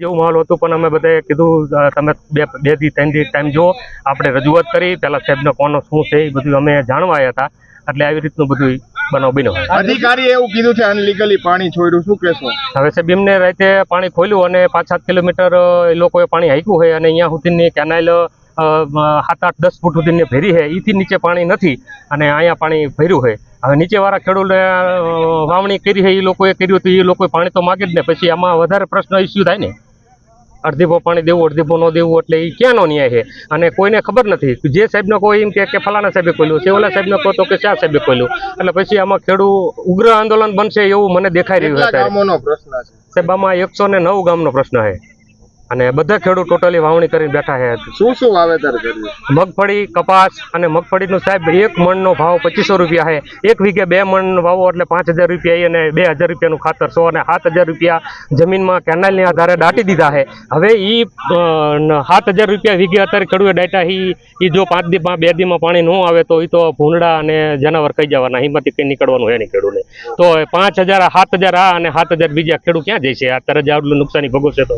જેવું માહોલ હતું પણ અમે બધાએ કીધું તમે બે બેથી ત્રણ દિવસ ટાઈમ જુઓ આપણે રજૂઆત કરી પેલા સાહેબનો કોનો શું છે એ બધું અમે જાણવા આવ્યા હતા એટલે આવી રીતનું બધું બનાવ બન્યો. અધિકારીએ એવું કીધું છે અનલીગલી પાણી છોડ્યું શું કહેશો? હવે સાહેબ એમને રાતે પાણી ખોલ્યું અને પાંચ સાત કિલોમીટર એ લોકોએ પાણી હાંક્યું હોય અને અહીંયા સુધીની કેનાલ સાત આઠ દસ ફૂટ સુધીની ભેરી છે એથી નીચે પાણી નથી અને અહીંયા પાણી ભર્યું છે. હવે નીચેવાળા ખેડૂતો વાવણી કરી છે એ લોકોએ કર્યું હતું એ લોકોએ પાણી તો માગે જ ને પછી આમાં વધારે પ્રશ્ન ઇસ્યુ થાય ને. અડધીપો પાણી દેવું અડધીપો ન દેવું એટલે એ ક્યાંનો ન્યાય છે? અને કોઈને ખબર નથી. જે સાહેબને કોઈ એમ કે ફલાણા સાહેબે ખોલ્યું છે ઓલા સાહેબને કહો તો કે શા સાહેબે ખોલ્યું. એટલે પછી આમાં ખેડૂત ઉગ્ર આંદોલન બનશે એવું મને દેખાઈ રહ્યું છે. સાહેબ આમાં એકસો ને નવ ગામનો પ્રશ્ન છે. અને બધા ખેડૂત ટોટલી વાવણી કરીને બેઠા છે. શું શું વાવેતર કર્યું? મગફળી કપાસ અને મગફળીનું સાહેબ એક મણનો ભાવ પચીસો રૂપિયા છે. એક વીઘે બે મણ વાવો એટલે પાંચ હજાર રૂપિયા અને બે હજાર રૂપિયાનું ખાતર સો અને સાત હજાર રૂપિયા જમીનમાં કેનાલની આધારે દાટી દીધા છે. હવે એ સાત હજાર રૂપિયા વીઘે અત્યારે ખેડૂતે ઈ ઈ જો પાંચ દી બે દીમાં પાણી ન આવે તો એ તો ભૂંડા અને જનાવર કઈ જવાના. હિંમતથી કંઈ નીકળવાનું હોય નહીં ખેડૂતને તો પાંચ હજાર સાત હજાર આ અને સાત હજાર બીજા ખેડૂત ક્યાં જશે? અત્યારે જ આટલું નુકસાની ભોગવશે તો.